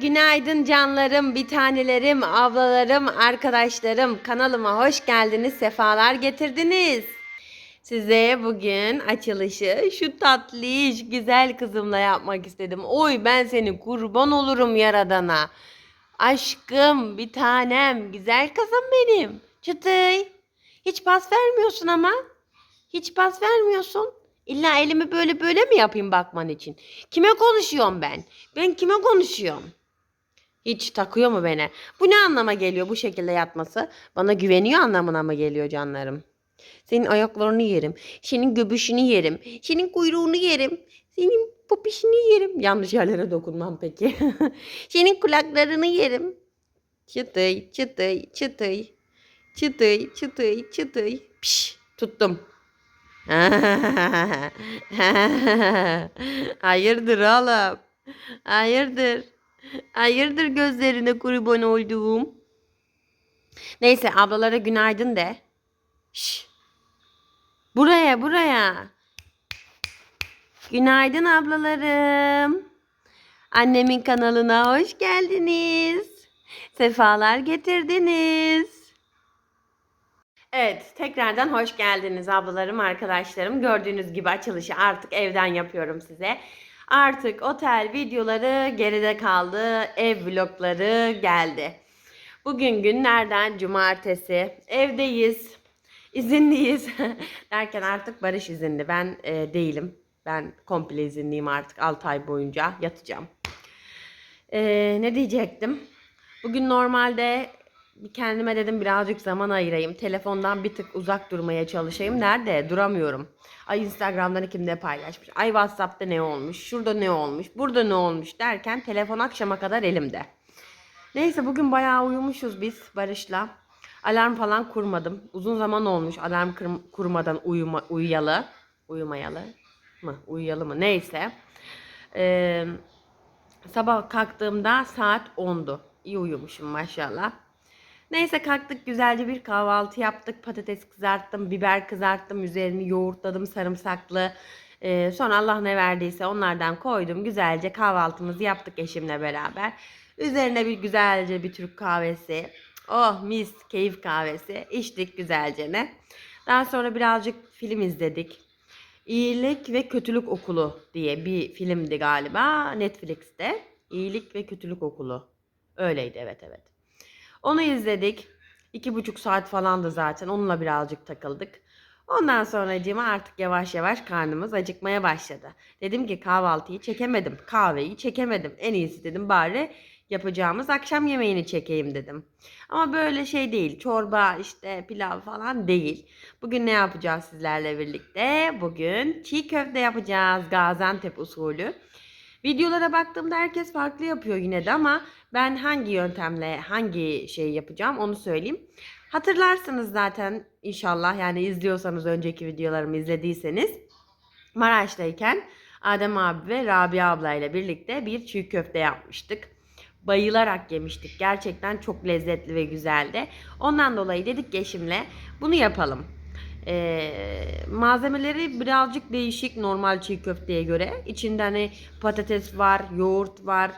günaydın canlarım, bir tanelerim, ablalarım, arkadaşlarım. Kanalıma hoş geldiniz, sefalar getirdiniz. Size bugün açılışı şu tatlış güzel kızımla yapmak istedim. Oy ben seni kurban olurum yaradana. Aşkım, bir tanem, güzel kızım benim. Çıtıy. Hiç pas vermiyorsun ama. Hiç pas vermiyorsun. İlla elimi böyle böyle mi yapayım bakman için? Kime konuşuyorum ben? Ben kime konuşuyorum? Hiç takıyor mu beni? Bu ne anlama geliyor bu şekilde yatması? Bana güveniyor anlamına mı geliyor canlarım? Senin ayaklarını yerim. Senin göbüşünü yerim. Senin kuyruğunu yerim. Senin popişini yerim. Yanlış yerlere dokunmam peki. senin kulaklarını yerim. Çıtıy, çıtıy, çıtıy. Çıtıy, çıtıy, çıtıy. Piş, tuttum. Hayırdır oğlum? Hayırdır? Hayırdır gözlerine kurban olduğum? Neyse ablalara günaydın de. Şş. Buraya buraya. Günaydın ablalarım. Annemin kanalına hoş geldiniz. Sefalar getirdiniz. Evet, tekrardan hoş geldiniz ablalarım, arkadaşlarım. Gördüğünüz gibi açılışı artık evden yapıyorum size. Artık otel videoları geride kaldı, ev vlogları geldi. Bugün günlerden cumartesi, evdeyiz, izinliyiz derken artık Barış izinli. Ben e, değilim. Ben komple izinliyim artık 6 ay boyunca yatacağım. E, ne diyecektim? Bugün normalde kendime dedim birazcık zaman ayırayım. Telefondan bir tık uzak durmaya çalışayım. Nerede? Duramıyorum. Ay Instagram'dan kimde paylaşmış. Ay WhatsApp'ta ne olmuş? Şurada ne olmuş? Burada ne olmuş derken telefon akşama kadar elimde. Neyse bugün bayağı uyumuşuz biz Barış'la. Alarm falan kurmadım. Uzun zaman olmuş alarm kurmadan uyuma, uyuyalı. Uyumayalı mı? Uyuyalı mı? Neyse. Ee, sabah kalktığımda saat 10'du. İyi uyumuşum maşallah. Neyse kalktık güzelce bir kahvaltı yaptık. Patates kızarttım, biber kızarttım, üzerini yoğurtladım sarımsaklı. Ee, sonra Allah ne verdiyse onlardan koydum. Güzelce kahvaltımızı yaptık eşimle beraber. Üzerine bir güzelce bir Türk kahvesi. Oh mis keyif kahvesi. içtik güzelce ne. Daha sonra birazcık film izledik. İyilik ve Kötülük Okulu diye bir filmdi galiba Netflix'te. İyilik ve Kötülük Okulu. Öyleydi evet evet. Onu izledik. İki buçuk saat falandı zaten. Onunla birazcık takıldık. Ondan sonra artık yavaş yavaş karnımız acıkmaya başladı. Dedim ki kahvaltıyı çekemedim. Kahveyi çekemedim. En iyisi dedim bari yapacağımız akşam yemeğini çekeyim dedim. Ama böyle şey değil. Çorba işte pilav falan değil. Bugün ne yapacağız sizlerle birlikte? Bugün çiğ köfte yapacağız. Gaziantep usulü. Videolara baktığımda herkes farklı yapıyor yine de ama ben hangi yöntemle hangi şeyi yapacağım onu söyleyeyim. Hatırlarsınız zaten inşallah yani izliyorsanız önceki videolarımı izlediyseniz Maraş'tayken Adem abi ve Rabia ablayla birlikte bir çiğ köfte yapmıştık. Bayılarak yemiştik. Gerçekten çok lezzetli ve güzeldi. Ondan dolayı dedik ki eşimle bunu yapalım. Ee, malzemeleri birazcık değişik normal çiğ köfteye göre. İçinde hani patates var, yoğurt var.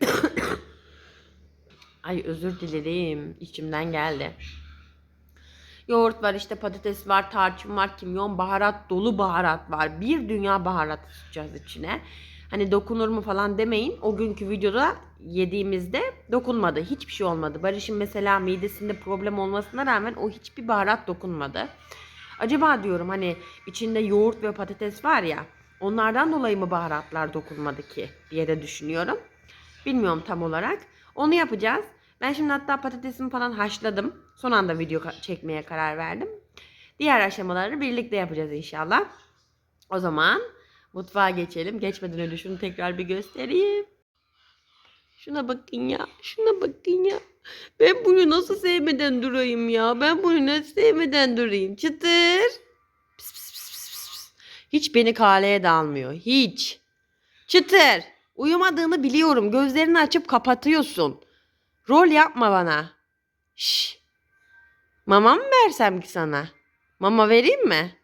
Ay özür dilerim. içimden geldi. Yoğurt var işte patates var, tarçın var, kimyon, baharat dolu baharat var. Bir dünya baharat sıkacağız içine. Hani dokunur mu falan demeyin. O günkü videoda yediğimizde dokunmadı. Hiçbir şey olmadı. Barış'ın mesela midesinde problem olmasına rağmen o hiçbir baharat dokunmadı. Acaba diyorum hani içinde yoğurt ve patates var ya onlardan dolayı mı baharatlar dokunmadı ki diye de düşünüyorum. Bilmiyorum tam olarak. Onu yapacağız. Ben şimdi hatta patatesimi falan haşladım. Son anda video çekmeye karar verdim. Diğer aşamaları birlikte yapacağız inşallah. O zaman mutfağa geçelim. Geçmeden önce şunu tekrar bir göstereyim. Şuna bakın ya. Şuna bakın ya. Ben bunu nasıl sevmeden durayım ya? Ben bunu nasıl sevmeden durayım? Çıtır. Pis, pis, pis, pis, pis. Hiç beni kaleye dalmıyor. Hiç. Çıtır. Uyumadığını biliyorum. Gözlerini açıp kapatıyorsun. Rol yapma bana. Şş. Mama mı versem ki sana? Mama vereyim mi?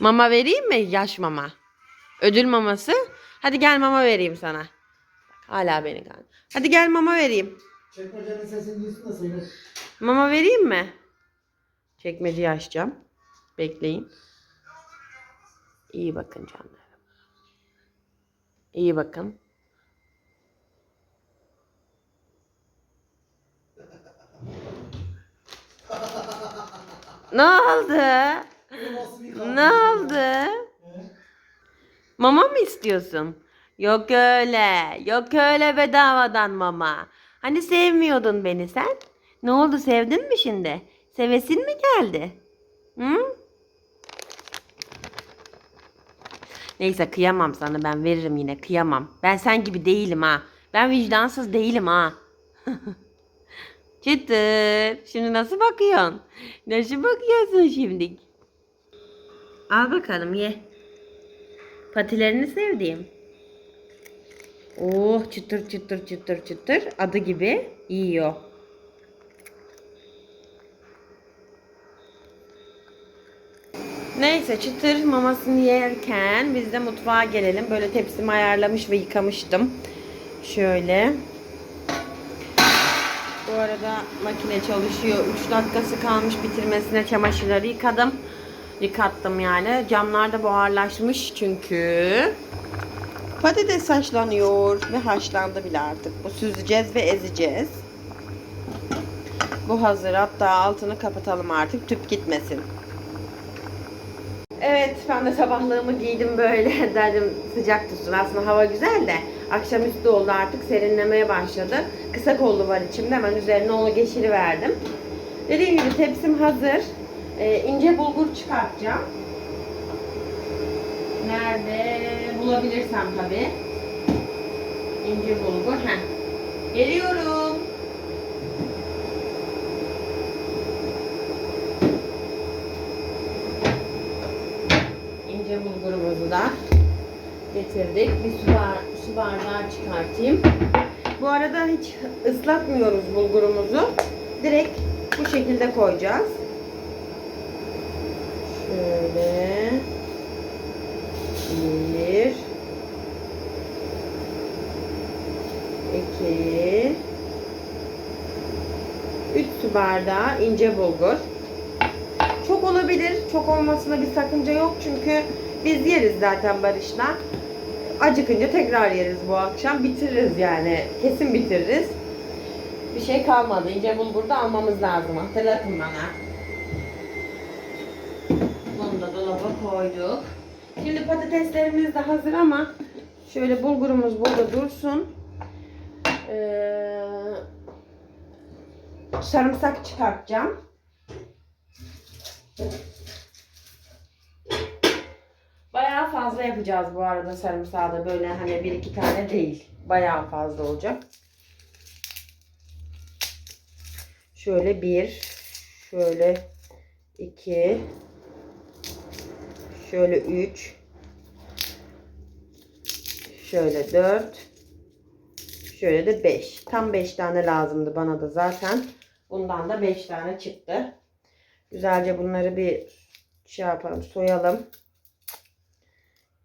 Mama vereyim mi? Yaş mama. Ödül maması. Hadi gel mama vereyim sana. Hala beni kan. Hadi gel mama vereyim. Çekmecenin sesini duysun da söyle. Mama vereyim mi? Çekmeceyi açacağım. Bekleyin. İyi bakın canlarım. İyi bakın. Ne oldu? Ne oldu? Mama mı istiyorsun? Yok öyle. Yok öyle bedavadan mama. Hani sevmiyordun beni sen? Ne oldu sevdin mi şimdi? Sevesin mi geldi? Hı? Neyse kıyamam sana ben veririm yine kıyamam. Ben sen gibi değilim ha. Ben vicdansız değilim ha. Çıtır. Şimdi nasıl bakıyorsun? Nasıl bakıyorsun şimdi? Al bakalım ye. Patilerini sevdiğim. Oh çıtır çıtır çıtır çıtır adı gibi yiyor. Neyse çıtır mamasını yerken biz de mutfağa gelelim. Böyle tepsimi ayarlamış ve yıkamıştım. Şöyle. Bu arada makine çalışıyor. 3 dakikası kalmış bitirmesine çamaşırları yıkadım. Yıkattım yani. Camlar da buharlaşmış çünkü. Patates haşlanıyor ve haşlandı bile artık. Bu süzeceğiz ve ezeceğiz. Bu hazır. Hatta altını kapatalım artık tüp gitmesin. Evet ben de sabahlığımı giydim böyle dedim sıcak tutsun. Aslında hava güzel de akşamüstü oldu artık serinlemeye başladı. Kısa kollu var içimde hemen üzerine onu geçiriverdim. Dediğim gibi tepsim hazır. Ee, ince bulgur çıkartacağım. Nerede bulabilirsem tabi. İnce bulgur. Heh. Geliyorum. İnce bulgurumuzu da getirdik. Bir su, bar su bardağı çıkartayım. Bu arada hiç ıslatmıyoruz bulgurumuzu. Direkt bu şekilde koyacağız. Şöyle. Bir. iki, Üç su bardağı ince bulgur. Çok olabilir. Çok olmasına bir sakınca yok. Çünkü biz yeriz zaten Barış'la. Acıkınca tekrar yeriz bu akşam. Bitiririz yani. Kesin bitiririz. Bir şey kalmadı. İnce bulgur da almamız lazım. Hatırlatın bana. Bunu da dolaba koyduk. Şimdi patateslerimiz de hazır ama şöyle bulgurumuz burada dursun. Ee, sarımsak çıkartacağım. Bayağı fazla yapacağız bu arada sarımsağı da böyle hani bir iki tane değil. Bayağı fazla olacak. Şöyle bir, şöyle iki, şöyle üç, şöyle dört, şöyle de beş. Tam beş tane lazımdı bana da zaten. Bundan da beş tane çıktı. Güzelce bunları bir şey yapalım, soyalım.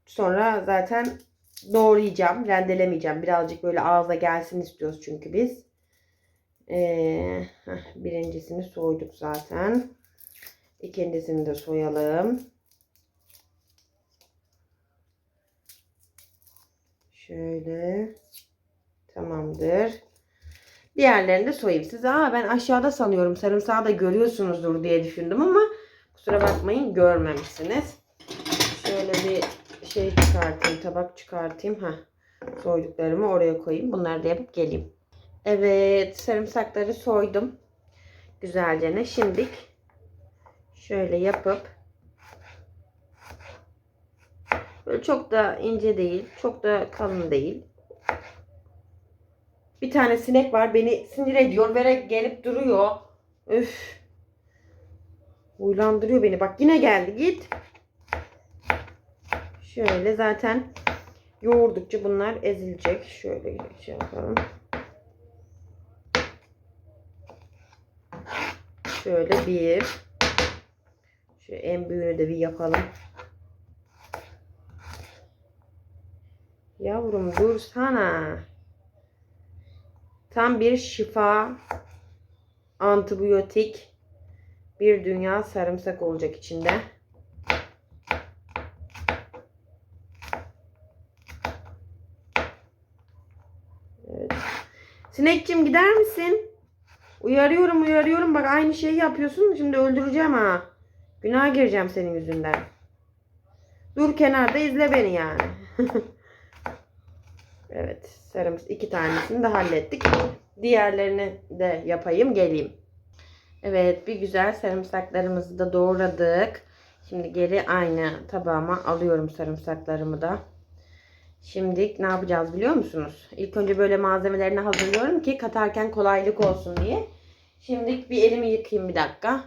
Sonra zaten doğrayacağım, rendelemeyeceğim. Birazcık böyle ağza gelsin istiyoruz çünkü biz. Ee, heh, birincisini soyduk zaten. İkincisini de soyalım. Şöyle. Tamamdır. Diğerlerini de soyayım size. Aa ben aşağıda sanıyorum. Sarımsağı da görüyorsunuzdur diye düşündüm ama kusura bakmayın görmemişsiniz. Şöyle bir şey çıkartayım, tabak çıkartayım. Ha. Soyduklarımı oraya koyayım. Bunları da yapıp geleyim. Evet, sarımsakları soydum. Güzelce ne? Şimdik şöyle yapıp böyle çok da ince değil, çok da kalın değil. Bir tane sinek var beni sinir ediyor. Böyle gelip duruyor. Üf. Uylandırıyor beni. Bak yine geldi. Git. Şöyle zaten yoğurdukça bunlar ezilecek. Şöyle şey yapalım. Şöyle bir. Şu en büyüğünü de bir yapalım. Yavrum dursana. Tam bir şifa, antibiyotik, bir dünya sarımsak olacak içinde. Evet. Sinekçim gider misin? Uyarıyorum uyarıyorum bak aynı şeyi yapıyorsun şimdi öldüreceğim ha. Günah gireceğim senin yüzünden. Dur kenarda izle beni yani. evet sarımsak iki tanesini de hallettik. Diğerlerini de yapayım geleyim. Evet bir güzel sarımsaklarımızı da doğradık. Şimdi geri aynı tabağıma alıyorum sarımsaklarımı da. Şimdi ne yapacağız biliyor musunuz? İlk önce böyle malzemelerini hazırlıyorum ki katarken kolaylık olsun diye. Şimdi bir elimi yıkayayım bir dakika.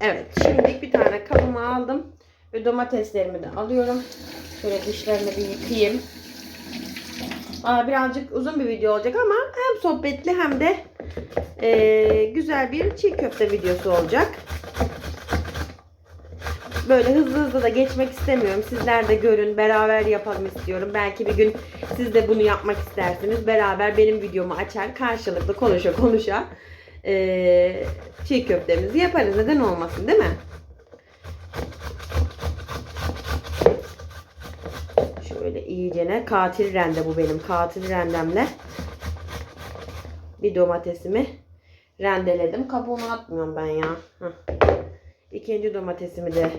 Evet şimdi bir tane kabıma aldım. Ve domateslerimi de alıyorum. Şöyle dışlarını bir yıkayayım. Birazcık uzun bir video olacak ama hem sohbetli hem de eee, güzel bir çiğ köfte videosu olacak. Böyle hızlı hızlı da geçmek istemiyorum. Sizler de görün, beraber yapalım istiyorum. Belki bir gün siz de bunu yapmak istersiniz. Beraber benim videomu açar, karşılıklı konuşa konuşa eee, çiğ köftemizi yaparız. Neden olmasın değil mi? Şöyle iyicene katil rende bu benim. Katil rendemle bir domatesimi rendeledim. Kabuğunu atmıyorum ben ya. Heh. İkinci domatesimi de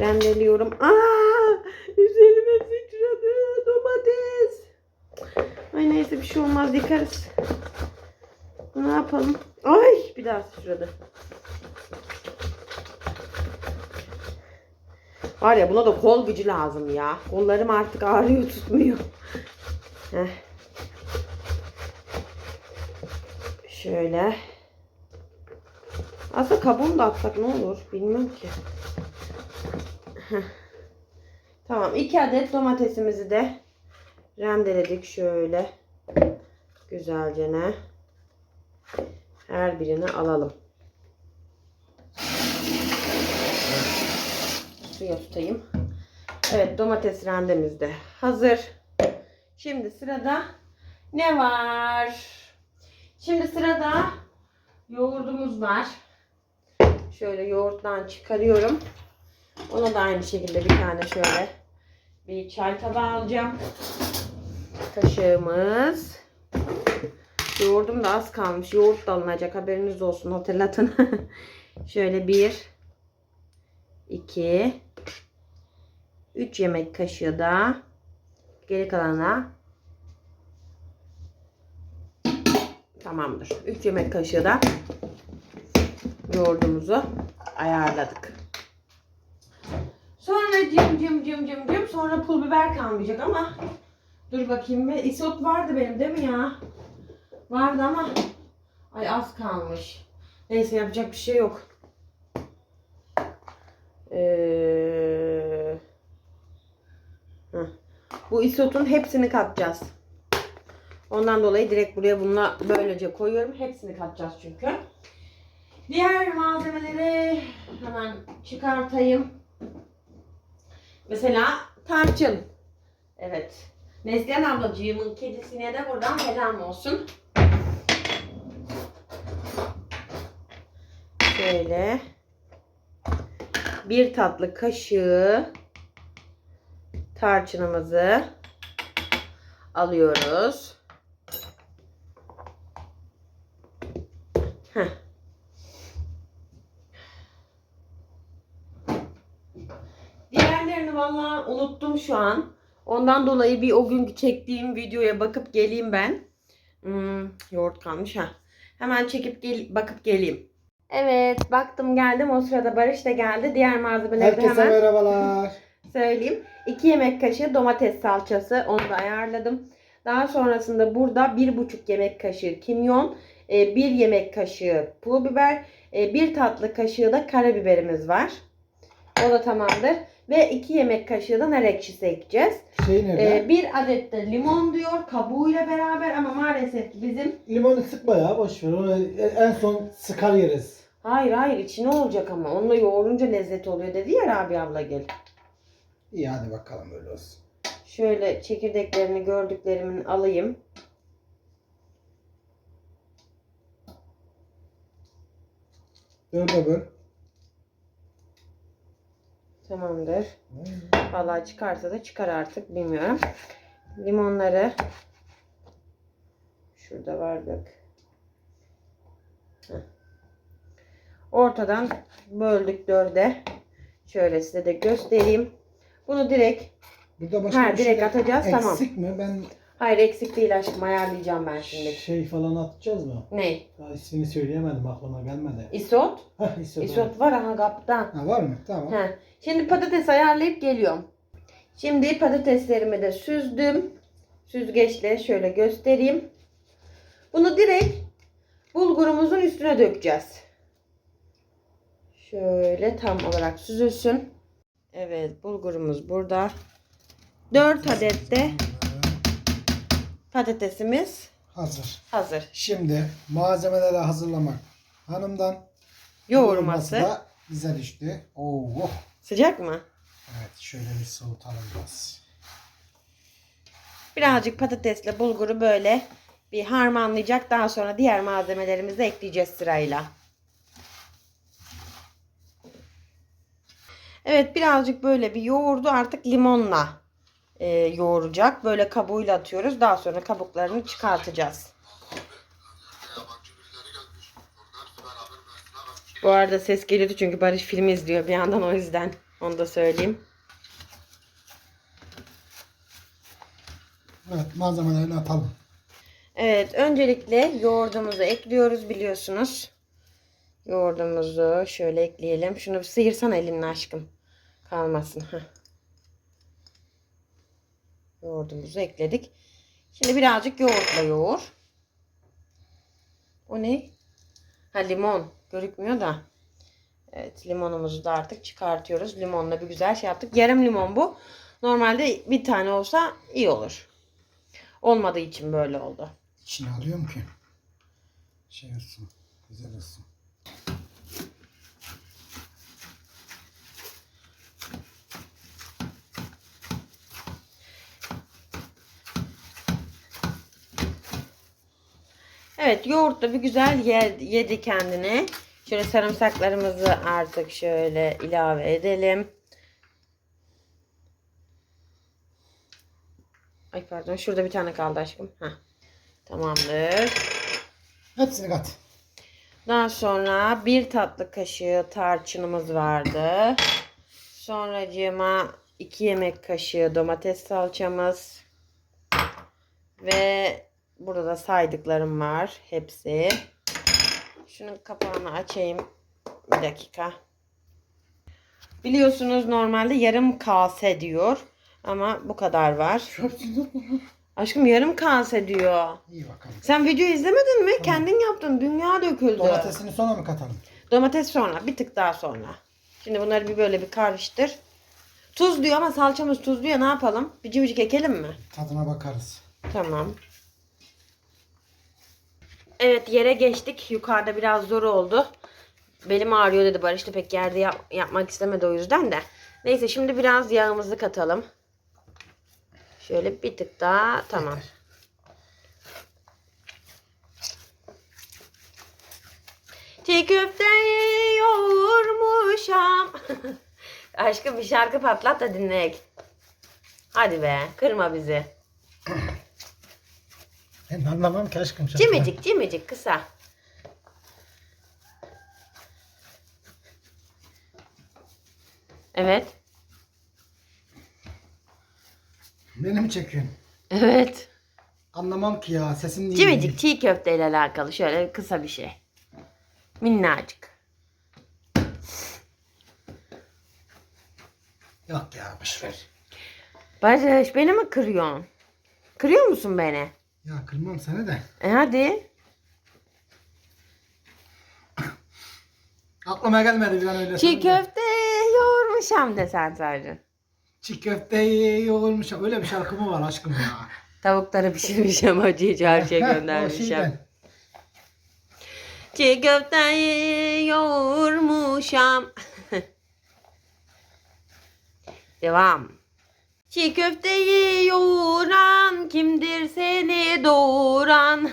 rendeliyorum. Aa! Üzerime sıçradı domates. Ay neyse bir şey olmaz yıkarız. Ne yapalım? Ay bir daha sıçradı. Var ya buna da kol gücü lazım ya. Kollarım artık ağrıyor tutmuyor. Heh. Şöyle. Aslında kabuğunu da atsak ne olur bilmiyorum ki. Heh. Tamam iki adet domatesimizi de rendeledik şöyle. Güzelce ne. Her birini alalım. Suya tutayım. Evet domates rendemiz de hazır. Şimdi sırada ne var? Şimdi sırada yoğurdumuz var. Şöyle yoğurttan çıkarıyorum. Ona da aynı şekilde bir tane şöyle bir çay tabağı alacağım. Kaşığımız. Yoğurdum da az kalmış. Yoğurt da alınacak. Haberiniz olsun. Hatırlatın. şöyle bir 2 3 yemek kaşığı da geri kalana tamamdır. 3 yemek kaşığı da yoğurdumuzu ayarladık. Sonra cim cim cim cim cim sonra pul biber kalmayacak ama dur bakayım bir isot vardı benim değil mi ya? Vardı ama ay az kalmış. Neyse yapacak bir şey yok. Ee, bu isotun hepsini katacağız. Ondan dolayı direkt buraya bununla böylece koyuyorum. Hepsini katacağız çünkü. Diğer malzemeleri hemen çıkartayım. Mesela tarçın. Evet. Neslihan ablacığımın kedisine de buradan selam olsun. Şöyle bir tatlı kaşığı tarçınımızı alıyoruz. Heh. Diğerlerini vallahi unuttum şu an. Ondan dolayı bir o günkü çektiğim videoya bakıp geleyim ben. Hmm, yoğurt kalmış ha. Hemen çekip gel bakıp geleyim. Evet baktım geldim. O sırada Barış da geldi. Diğer malzemeleri Herkese hemen merhabalar. söyleyeyim. 2 yemek kaşığı domates salçası. Onu da ayarladım. Daha sonrasında burada 1,5 yemek kaşığı kimyon, 1 yemek kaşığı pul biber, 1 tatlı kaşığı da karabiberimiz var. O da tamamdır. Ve 2 yemek kaşığı da nar ekşisi ekleyeceğiz. Şey nerede? Ee, bir adet de limon diyor kabuğuyla beraber ama maalesef bizim Limonu sıkma ya boş ver. Onu en son sıkar yeriz. Hayır hayır içine olacak ama. Onunla yoğurunca lezzet oluyor dedi ya Rabi abla gel. İyi hadi bakalım öyle olsun. Şöyle çekirdeklerini gördüklerimin alayım. Dörde böl. Tamamdır. Hmm. Vallahi çıkarsa da çıkar artık bilmiyorum. Limonları şurada var bak. Heh. Ortadan böldük dörde. Şöyle size de göstereyim. Bunu direkt Burada başka Ha, bir direkt şey atacağız, tamam. Eksik mi? Ben hayır eksik değil aşkım ayarlayacağım ben şimdi. Şey falan atacağız mı? Ne? Daha ismini söyleyemedim aklıma gelmedi. Isot? Hah isot. Isot var aha kapta. ha, var mı? Tamam. He. Şimdi patates ayarlayıp geliyorum. Şimdi patateslerimi de süzdüm. Süzgeçle şöyle göstereyim. Bunu direkt bulgurumuzun üstüne dökeceğiz. Şöyle tam olarak süzülsün. Evet bulgurumuz burada. 4 adet de patatesimiz Hazır. hazır. Şimdi malzemeleri hazırlamak hanımdan. Yoğurması. da bize düştü. Oo, oh. Sıcak mı? Evet şöyle bir soğutalım biraz. Birazcık patatesle bulguru böyle bir harmanlayacak. Daha sonra diğer malzemelerimizi ekleyeceğiz sırayla. Evet birazcık böyle bir yoğurdu artık limonla e, yoğuracak. Böyle kabuğuyla atıyoruz. Daha sonra kabuklarını çıkartacağız. Bu arada ses geliyordu çünkü Barış film izliyor bir yandan o yüzden. Onu da söyleyeyim. Evet malzemelerini atalım. Evet, öncelikle yoğurdumuzu ekliyoruz biliyorsunuz. Yoğurdumuzu şöyle ekleyelim. Şunu bir sıyırsan elinle aşkım. Kalmasın. Heh. Yoğurdumuzu ekledik. Şimdi birazcık yoğurtla yoğur. O ne? Ha limon. Görükmüyor da. Evet limonumuzu da artık çıkartıyoruz. Limonla bir güzel şey yaptık. Yarım limon bu. Normalde bir tane olsa iyi olur. Olmadığı için böyle oldu. İçine alıyorum ki. Şey olsun. Güzel olsun. Evet yoğurt da bir güzel ye- yedi kendine. Şöyle sarımsaklarımızı artık şöyle ilave edelim. Ay pardon şurada bir tane kaldı aşkım. Heh. Tamamdır. Hepsini kat. Daha sonra bir tatlı kaşığı tarçınımız vardı. Sonracığıma iki yemek kaşığı domates salçamız. Ve burada da saydıklarım var. Hepsi. Şunun kapağını açayım. Bir dakika. Biliyorsunuz normalde yarım kase diyor. Ama bu kadar var. Aşkım yarım kase diyor. İyi bakalım. Sen video izlemedin mi? Kendin yaptın. Dünya döküldü. Domatesini sonra mı katalım? Domates sonra. Bir tık daha sonra. Şimdi bunları bir böyle bir karıştır. Tuz diyor ama salçamız tuz diyor. Ne yapalım? Bir cıvıcık ekelim mi? Tadına bakarız. Tamam. Evet yere geçtik. Yukarıda biraz zor oldu. Belim ağrıyor dedi Barış da pek yerde yap- yapmak istemedi o yüzden de. Neyse şimdi biraz yağımızı katalım. Şöyle bir tık daha tamam. Yeter. Çiğ köfteyi yoğurmuşam. Aşkım bir şarkı patlat da dinleyek. Hadi be kırma bizi. Ben anlamam ki aşkım. şaka. Cimicik cimicik kısa. Evet. Beni mi çekiyorsun? Evet. Anlamam ki ya. Sesin değil. Cimicik çiğ köfteyle alakalı şöyle kısa bir şey. Minnacık. Yok ya boşver. Barış beni mi kırıyorsun? Kırıyor musun beni? Ya kırmam seni de. E hadi. Aklıma gelmedi bir an öyle. Çiğ söyleyince. köfte yoğurmuşam desen sadece. Çiğ köfteyi yoğurmuş. Öyle bir şarkı mı var aşkım ya? Tavukları pişirmişim acıyı çarşıya Heh, o göndermişim. Çiğ köfteyi yoğurmuşam. Devam. Çiğ köfteyi yoğuran kimdir seni doğuran?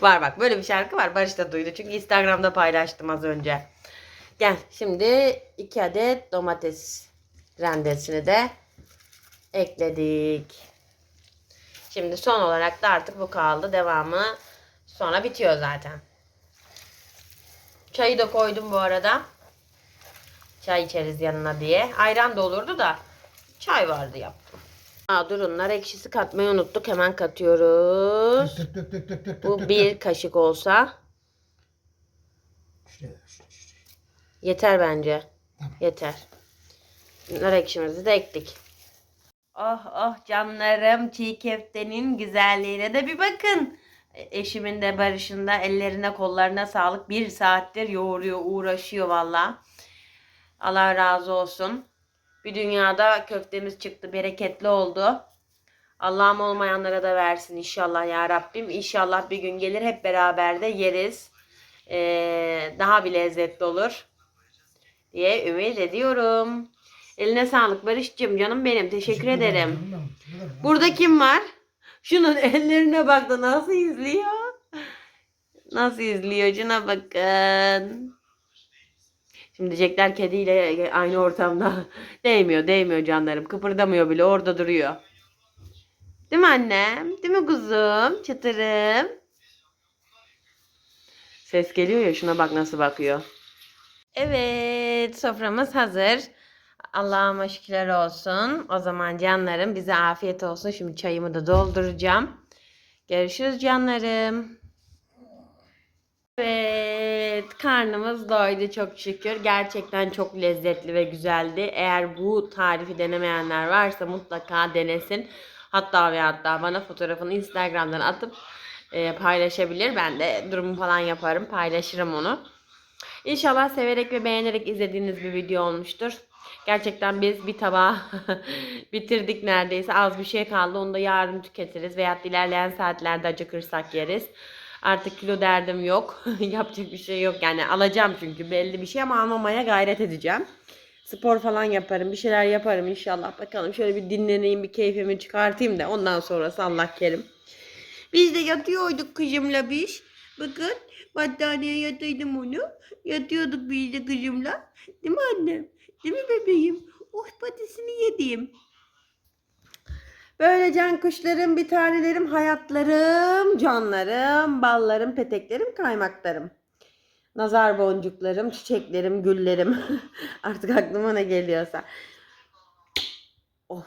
var bak böyle bir şarkı var. Barış da duydu çünkü Instagram'da paylaştım az önce. Gel şimdi iki adet domates rendesini de ekledik. Şimdi son olarak da artık bu kaldı. Devamı sonra bitiyor zaten. Çayı da koydum bu arada. Çay içeriz yanına diye. Ayran da olurdu da çay vardı yaptım. Aa, durun nar ekşisi katmayı unuttuk. Hemen katıyoruz. Tık tık tık tık tık Bu tık bir kaşık olsa Şuraya, şuraya, şuraya. yeter bence. Yeter. Nar ekşimizi de ektik. Oh oh canlarım çiğ köftenin güzelliğine de bir bakın. E, Eşimin de Barış'ın da ellerine kollarına sağlık. Bir saattir yoğuruyor uğraşıyor valla. Allah razı olsun. Bir dünyada köftemiz çıktı. Bereketli oldu. Allah'ım olmayanlara da versin inşallah ya Rabbim. İnşallah bir gün gelir hep beraber de yeriz. Ee, daha bir lezzetli olur diye ümit ediyorum. Eline sağlık Barış'cığım canım benim. Teşekkür ederim. Burada kim var? Şunun ellerine bak da nasıl izliyor. Nasıl izliyor? Şuna bakın. Şimdi diyecekler kediyle aynı ortamda. Değmiyor, değmiyor canlarım. Kıpırdamıyor bile orada duruyor. Değil mi annem? Değil mi kuzum? Çıtırım. Ses geliyor ya şuna bak nasıl bakıyor. Evet soframız hazır. Allah'ıma şükürler olsun. O zaman canlarım bize afiyet olsun. Şimdi çayımı da dolduracağım. Görüşürüz canlarım. Evet karnımız doydu çok şükür. Gerçekten çok lezzetli ve güzeldi. Eğer bu tarifi denemeyenler varsa mutlaka denesin. Hatta ve hatta bana fotoğrafını Instagram'dan atıp e, paylaşabilir. Ben de durumu falan yaparım. Paylaşırım onu. İnşallah severek ve beğenerek izlediğiniz bir video olmuştur. Gerçekten biz bir tabağı bitirdik neredeyse. Az bir şey kaldı. Onu da yarın tüketiriz. Veyahut ilerleyen saatlerde acıkırsak yeriz. Artık kilo derdim yok. Yapacak bir şey yok. Yani alacağım çünkü belli bir şey ama almamaya gayret edeceğim. Spor falan yaparım. Bir şeyler yaparım inşallah. Bakalım şöyle bir dinleneyim. Bir keyfimi çıkartayım da ondan sonrası Allah kerim. Biz de yatıyorduk kızımla biz. Bakın battaniyeye yatırdım onu. Yatıyorduk biz de kızımla. Değil mi annem? Değil mi bebeğim? Oh patisini yedim. Böyle can kuşlarım, bir tanelerim, hayatlarım, canlarım, ballarım, peteklerim, kaymaklarım. Nazar boncuklarım, çiçeklerim, güllerim. Artık aklıma ne geliyorsa. Of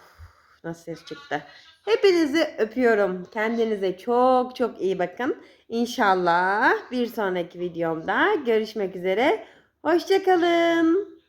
nasıl ses çıktı. Hepinizi öpüyorum. Kendinize çok çok iyi bakın. İnşallah bir sonraki videomda görüşmek üzere. Hoşçakalın.